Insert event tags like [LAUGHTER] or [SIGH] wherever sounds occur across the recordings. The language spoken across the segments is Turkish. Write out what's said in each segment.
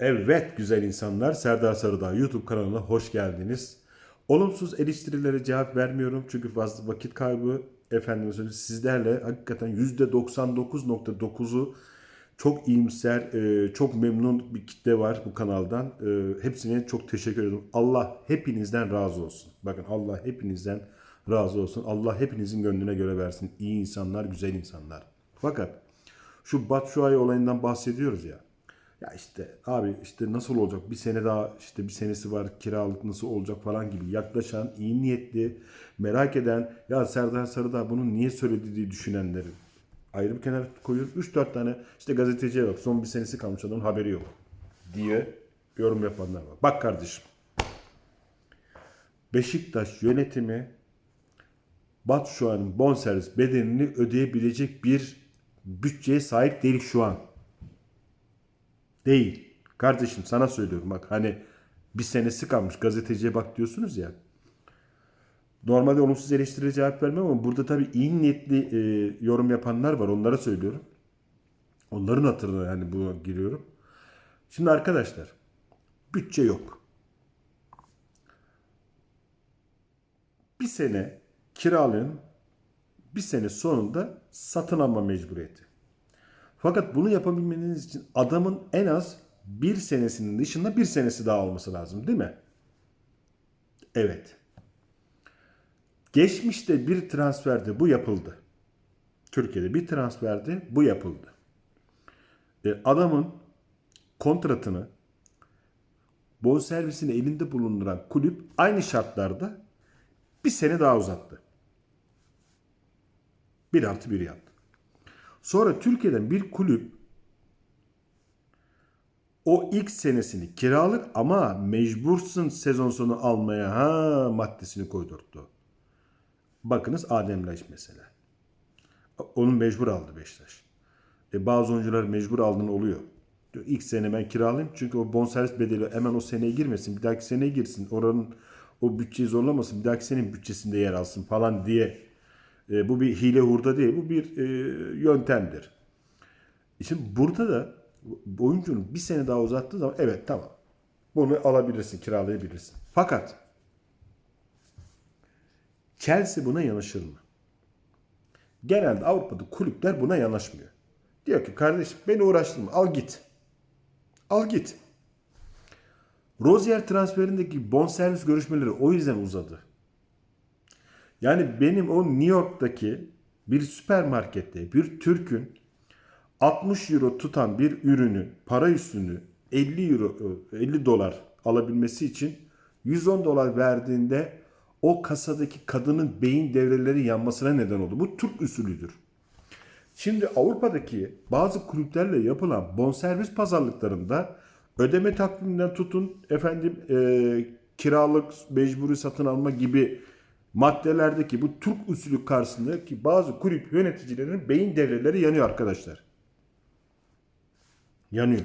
Evet güzel insanlar, Serdar Sarıdağ YouTube kanalına hoş geldiniz. Olumsuz eleştirilere cevap vermiyorum çünkü fazla vakit kaybı. Efendim sizlerle hakikaten %99.9'u çok iyimser, e, çok memnun bir kitle var bu kanaldan. E, Hepsine çok teşekkür ederim. Allah hepinizden razı olsun. Bakın Allah hepinizden razı olsun. Allah hepinizin gönlüne göre versin. İyi insanlar, güzel insanlar. Fakat şu Batshuayi olayından bahsediyoruz ya. Ya işte abi işte nasıl olacak bir sene daha işte bir senesi var kiralık nasıl olacak falan gibi yaklaşan iyi niyetli merak eden ya Serdar Sarıdağ bunu niye söyledi diye düşünenleri ayrı bir kenara koyuyoruz. 3-4 tane işte gazeteciye bak son bir senesi kalmış adamın haberi yok diye yorum yapanlar var. Bak kardeşim Beşiktaş yönetimi Batshuayi'nin bonservis bedelini ödeyebilecek bir bütçeye sahip değil şu an. Değil. Kardeşim sana söylüyorum bak hani bir senesi kalmış gazeteciye bak diyorsunuz ya. Normalde olumsuz eleştiriye cevap vermem ama burada tabii iyi niyetli e, yorum yapanlar var onlara söylüyorum. Onların hatırına yani buna giriyorum. Şimdi arkadaşlar bütçe yok. Bir sene kiralayın bir sene sonunda satın alma mecburiyeti. Fakat bunu yapabilmeniz için adamın en az bir senesinin dışında bir senesi daha olması lazım değil mi? Evet. Geçmişte bir transferde bu yapıldı. Türkiye'de bir transferde bu yapıldı. E, adamın kontratını bonservisini elinde bulunduran kulüp aynı şartlarda bir sene daha uzattı. Bir artı bir yaptı. Sonra Türkiye'den bir kulüp o ilk senesini kiralık ama mecbursun sezon sonu almaya ha maddesini koydurttu. Bakınız Adem Laiş mesela. Onun mecbur aldı Beşiktaş. E bazı oyuncular mecbur aldığın oluyor. Diyor, İlk sene ben kiralayayım çünkü o bonservis bedeli hemen o seneye girmesin. Bir dahaki seneye girsin. Oranın o bütçeyi zorlamasın. Bir dahaki senenin bütçesinde yer alsın falan diye e, bu bir hile hurda değil, bu bir e, yöntemdir. E Şimdi burada da oyuncunun bir sene daha uzattığı zaman evet tamam. Bunu alabilirsin, kiralayabilirsin. Fakat Chelsea buna yanaşır mı? Genelde Avrupa'da kulüpler buna yanaşmıyor. Diyor ki kardeşim beni uğraştırma al git. Al git. Rozier transferindeki bonservis görüşmeleri o yüzden uzadı. Yani benim o New York'taki bir süpermarkette bir Türk'ün 60 euro tutan bir ürünü para üstünü 50 euro 50 dolar alabilmesi için 110 dolar verdiğinde o kasadaki kadının beyin devreleri yanmasına neden oldu. Bu Türk usulüdür. Şimdi Avrupa'daki bazı kulüplerle yapılan bonservis pazarlıklarında ödeme takviminden tutun efendim e, kiralık mecburi satın alma gibi maddelerdeki bu Türk usulü karşısındaki bazı kulüp yöneticilerinin beyin devreleri yanıyor arkadaşlar. Yanıyor.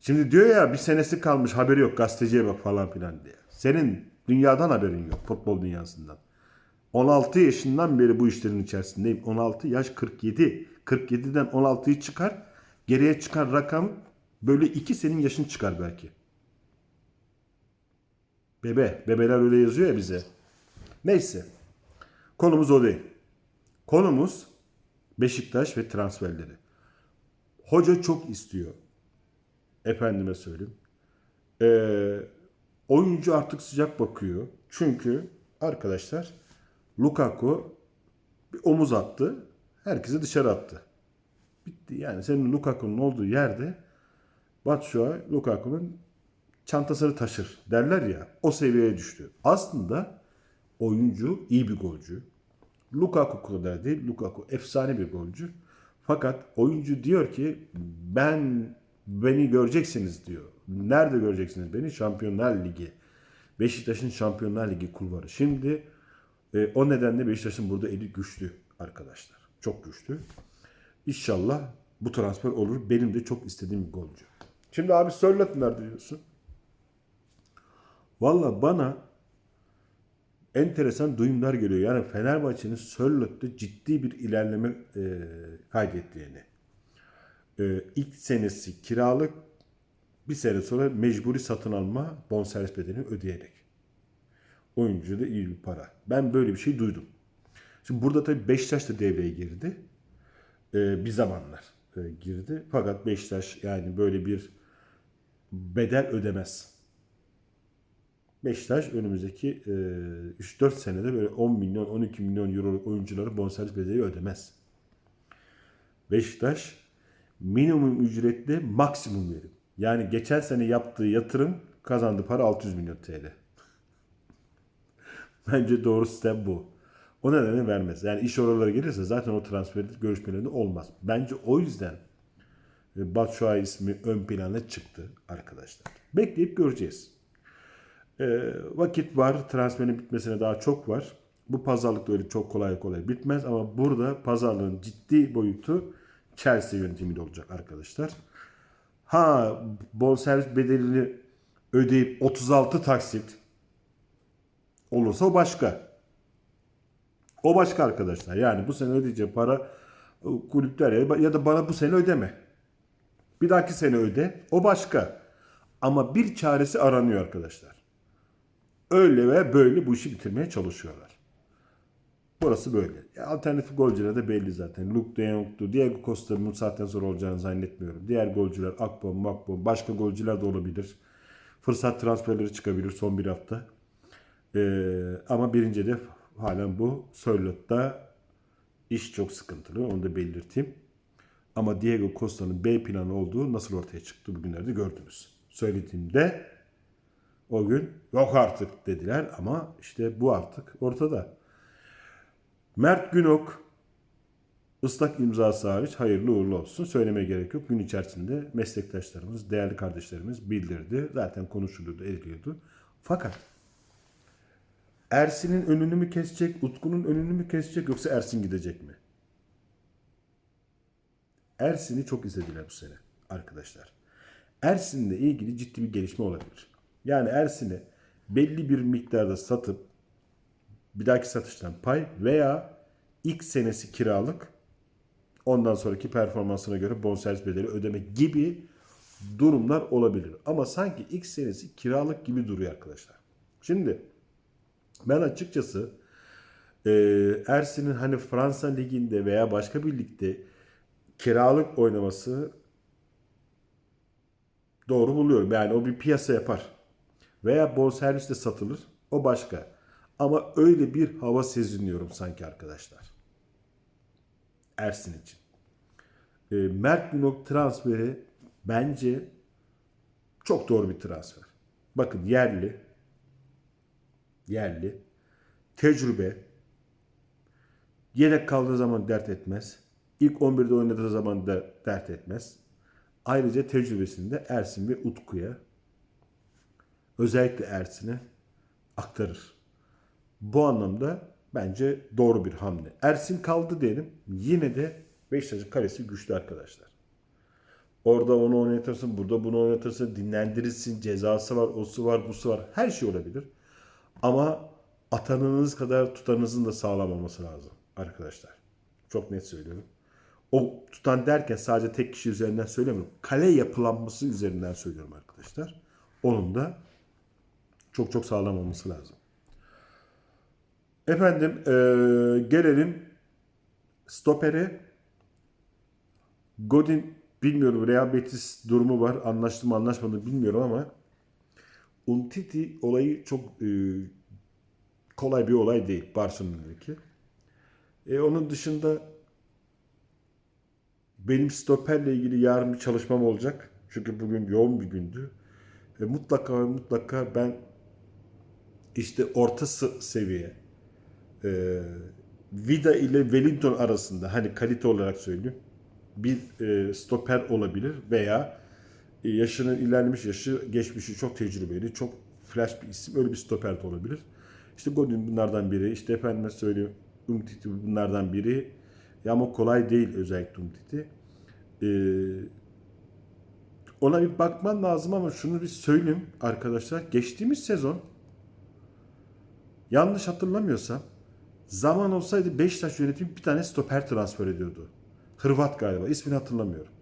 Şimdi diyor ya bir senesi kalmış haberi yok gazeteciye bak falan filan diye. Senin dünyadan haberin yok futbol dünyasından. 16 yaşından beri bu işlerin içerisindeyim. 16 yaş 47. 47'den 16'yı çıkar. Geriye çıkar rakam böyle 2 senin yaşın çıkar belki. Bebe. Bebeler öyle yazıyor ya bize. Neyse. Konumuz o değil. Konumuz Beşiktaş ve transferleri. Hoca çok istiyor. Efendime söyleyeyim. Ee, oyuncu artık sıcak bakıyor. Çünkü arkadaşlar Lukaku bir omuz attı. Herkesi dışarı attı. Bitti. Yani senin Lukaku'nun olduğu yerde Batshuayi Lukaku'nun çantasını taşır derler ya o seviyeye düştü. Aslında oyuncu iyi bir golcü. Lukaku kadar değil. Lukaku efsane bir golcü. Fakat oyuncu diyor ki ben beni göreceksiniz diyor. Nerede göreceksiniz beni? Şampiyonlar Ligi. Beşiktaş'ın Şampiyonlar Ligi kulvarı. Şimdi e, o nedenle Beşiktaş'ın burada eli güçlü arkadaşlar. Çok güçlü. İnşallah bu transfer olur. Benim de çok istediğim bir golcü. Şimdi abi Sörlot nerede diyorsun? Valla bana enteresan duyumlar geliyor. Yani Fenerbahçe'nin Sörlot'ta ciddi bir ilerleme e, kaydettiğini. E, ilk senesi kiralık Bir sene sonra mecburi satın alma bonservis bedelini ödeyerek. Oyuncuya da iyi bir para. Ben böyle bir şey duydum. Şimdi burada tabii Beşiktaş da devreye girdi. Ee, bir zamanlar e, girdi. Fakat Beşiktaş yani böyle bir bedel ödemez. Beşiktaş önümüzdeki e, 3-4 senede böyle 10 milyon 12 milyon euro oyuncuları bonservis bedeli ödemez. Beşiktaş minimum ücretle maksimum verim. Yani geçen sene yaptığı yatırım kazandığı para 600 milyon TL. [LAUGHS] Bence doğru sistem bu. O nedenle vermez. Yani iş oralara gelirse zaten o transfer görüşmelerinde olmaz. Bence o yüzden e, Batshuayi ismi ön plana çıktı arkadaşlar. Bekleyip göreceğiz. E, vakit var. Transferin bitmesine daha çok var. Bu pazarlık da öyle çok kolay kolay bitmez ama burada pazarlığın ciddi boyutu Chelsea yönetimiyle olacak arkadaşlar. Ha bonservis bedelini ödeyip 36 taksit olursa o başka. O başka arkadaşlar. Yani bu sene ödeyeceği para e, kulüpler ya, ya da bana bu sene ödeme. Bir dahaki sene öde. O başka. Ama bir çaresi aranıyor arkadaşlar. Öyle ve böyle bu işi bitirmeye çalışıyorlar. Burası böyle. Ya alternatif golcüler de belli zaten. Luke de Jong'du. Diego Costa'nın bu saatten olacağını zannetmiyorum. Diğer golcüler Akbom, Makbom, başka golcüler de olabilir. Fırsat transferleri çıkabilir son bir hafta. Ee, ama birinci hedef halen bu. Sörlot'ta iş çok sıkıntılı. Onu da belirteyim. Ama Diego Costa'nın B planı olduğu nasıl ortaya çıktı bugünlerde gördünüz. Söylediğimde o gün yok artık dediler ama işte bu artık ortada. Mert Günok ıslak imzası hariç hayırlı uğurlu olsun. Söylemeye gerek yok. Gün içerisinde meslektaşlarımız, değerli kardeşlerimiz bildirdi. Zaten konuşuluyordu, ediliyordu. Fakat Ersin'in önünü mü kesecek, Utku'nun önünü mü kesecek yoksa Ersin gidecek mi? Ersin'i çok izlediler bu sene arkadaşlar. Ersin'le ilgili ciddi bir gelişme olabilir. Yani Ersin'i belli bir miktarda satıp bir dahaki satıştan pay veya ilk senesi kiralık ondan sonraki performansına göre bonservis bedeli ödeme gibi durumlar olabilir. Ama sanki ilk senesi kiralık gibi duruyor arkadaşlar. Şimdi ben açıkçası e, Ersin'in hani Fransa Ligi'nde veya başka bir ligde kiralık oynaması doğru buluyorum. Yani o bir piyasa yapar. Veya bonservisle satılır. O başka. Ama öyle bir hava seziniyorum sanki arkadaşlar. Ersin için. E, Mert Günok transferi bence çok doğru bir transfer. Bakın yerli, yerli, tecrübe, yedek kaldığı zaman dert etmez. İlk 11'de oynadığı zaman da dert etmez. Ayrıca tecrübesini de Ersin ve Utku'ya özellikle Ersin'e aktarır. Bu anlamda bence doğru bir hamle. Ersin kaldı diyelim. Yine de Beşiktaş'ın kalesi güçlü arkadaşlar. Orada onu oynatırsın, burada bunu oynatırsın, dinlendirirsin, cezası var, osu var, busu var. Her şey olabilir. Ama atanınız kadar tutanınızın da sağlam olması lazım arkadaşlar. Çok net söylüyorum. O tutan derken sadece tek kişi üzerinden söylemiyorum. Kale yapılanması üzerinden söylüyorum arkadaşlar. Onun da çok çok sağlam olması lazım. Efendim e, gelelim stopere. Godin bilmiyorum Real Betis durumu var. Anlaştı mı anlaşmadı bilmiyorum ama Umtiti olayı çok e, kolay bir olay değil Barcelona'daki. E, onun dışında benim stoperle ilgili yarın bir çalışmam olacak. Çünkü bugün yoğun bir gündü. E, mutlaka mutlaka ben işte orta seviye e, Vida ile Wellington arasında hani kalite olarak söyleyeyim bir e, stoper olabilir veya e, yaşının ilerlemiş yaşı geçmişi çok tecrübeli çok flash bir isim öyle bir stoper de olabilir. İşte Godin bunlardan biri işte efendime söyleyeyim Umtiti bunlardan biri ya ama kolay değil özellikle Umtiti. Ee, ona bir bakman lazım ama şunu bir söyleyeyim arkadaşlar. Geçtiğimiz sezon yanlış hatırlamıyorsam zaman olsaydı Beşiktaş yönetimi bir tane stoper transfer ediyordu. Hırvat galiba. ismini hatırlamıyorum.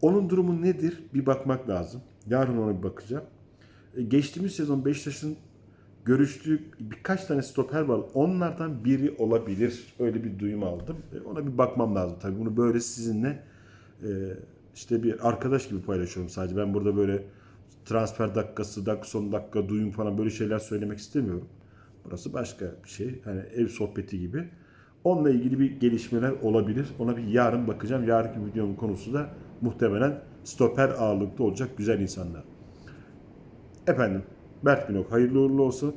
Onun durumu nedir? Bir bakmak lazım. Yarın ona bir bakacağım. E, Geçtiğimiz sezon Beşiktaş'ın görüştüğü birkaç tane stoper var. Onlardan biri olabilir. Öyle bir duyum aldım. E, Ona bir bakmam lazım tabii. Bunu böyle sizinle e, işte bir arkadaş gibi paylaşıyorum sadece. Ben burada böyle transfer dakikası, dakika son dakika duyum falan böyle şeyler söylemek istemiyorum. Burası başka bir şey. Hani ev sohbeti gibi. Onunla ilgili bir gelişmeler olabilir. Ona bir yarın bakacağım. Yarınki videonun konusu da muhtemelen stoper ağırlıklı olacak güzel insanlar. Efendim Mert Binok hayırlı uğurlu olsun.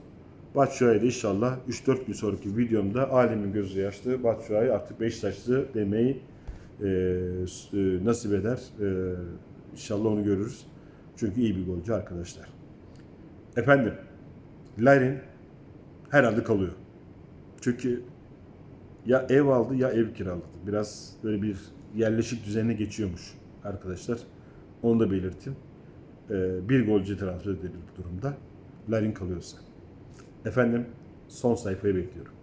Batshuayi de inşallah 3-4 gün sonraki videomda alemin gözü yaşlı Batshuayi artık Beşiktaşlı demeyi e, e, nasip eder. E, inşallah onu görürüz. Çünkü iyi bir golcü arkadaşlar. Efendim Larin herhalde kalıyor. Çünkü ya ev aldı ya ev kiraladı. Biraz böyle bir yerleşik düzenine geçiyormuş arkadaşlar. Onu da belirtin. Ee, bir golcü transfer edilir bu durumda. Larin kalıyorsa. Efendim son sayfayı bekliyorum.